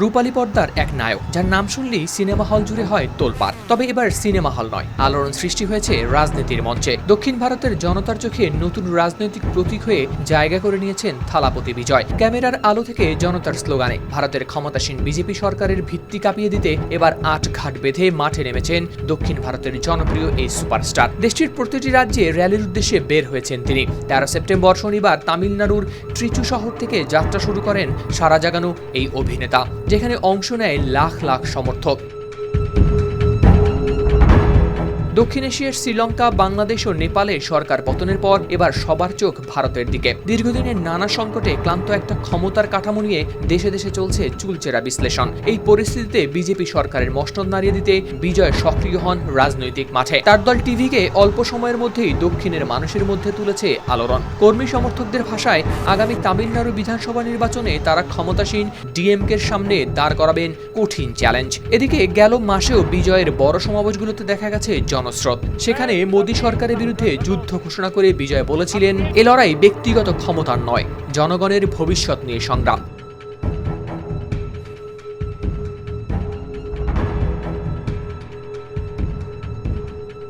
রূপালী পর্দার এক নায়ক, যার নাম শুনলেই সিনেমা হল জুড়ে হয় তোলপাড়। তবে এবার সিনেমা হল নয়, আলোড়ন সৃষ্টি হয়েছে রাজনীতির মঞ্চে। দক্ষিণ ভারতের জনতার চোখে নতুন রাজনৈতিক প্রতীক হয়ে জায়গা করে নিয়েছেন থালাপতি বিজয়। ক্যামেরার আলো থেকে জনতার স্লোগানে, ভারতের ক্ষমতাসীন বিজেপি সরকারের ভিত্তি কাঁপিয়ে দিতে এবার আট ঘাট বেঁধে মাঠে নেমেছেন দক্ষিণ ভারতের জনপ্রিয় এই সুপারস্টার। দেশটির প্রতিটি রাজ্যে র্যালির উদ্দেশ্যে বের হয়েছেন তিনি। তেরো সেপ্টেম্বর শনিবার তামিলনাড়ুর ত্রিচু শহর থেকে যাত্রা শুরু করেন সারা জাগানো এই অভিনেতা। যেখানে অংশ নেয় লাখ লাখ সমর্থক। দক্ষিণ এশিয়ার শ্রীলঙ্কা, বাংলাদেশ ও নেপালে সরকার পতনের পর এবার সবার চোখ ভারতের দিকে। দীর্ঘদিনের নানা সংকটে ক্লান্ত একটা ক্ষমতার কাঠামো নিয়ে দেশে দেশে চলছে চুলচেরা বিশ্লেষণ। এই পরিস্থিতিতে বিজেপি সরকারের মসনদ নাড়িয়ে দিতে বিজয় সক্রিয় হন রাজনৈতিক মাঠে। তার দল টিভিকে অল্প সময়ের মধ্যেই দক্ষিণের মানুষের মধ্যে তুলেছে আলোড়ন। কর্মী সমর্থকদের ভাষায়, আগামী তামিলনাড়ু বিধানসভা নির্বাচনে তারা ক্ষমতাসীন, ডিএমকের সামনে দাঁড় করাবেন কঠিন চ্যালেঞ্জ। এদিকে গেল মাসেও বিজয়ের বড় সমাবেশগুলোতে দেখা গেছে জনস্রোত। সেখানে মোদী সরকারের বিরুদ্ধে যুদ্ধ ঘোষণা করে বিজয় বলেছিলেন, এ লড়াই ব্যক্তিগত ক্ষমতার নয়, জনগণের ভবিষ্যৎ নিয়ে সংগ্রাম।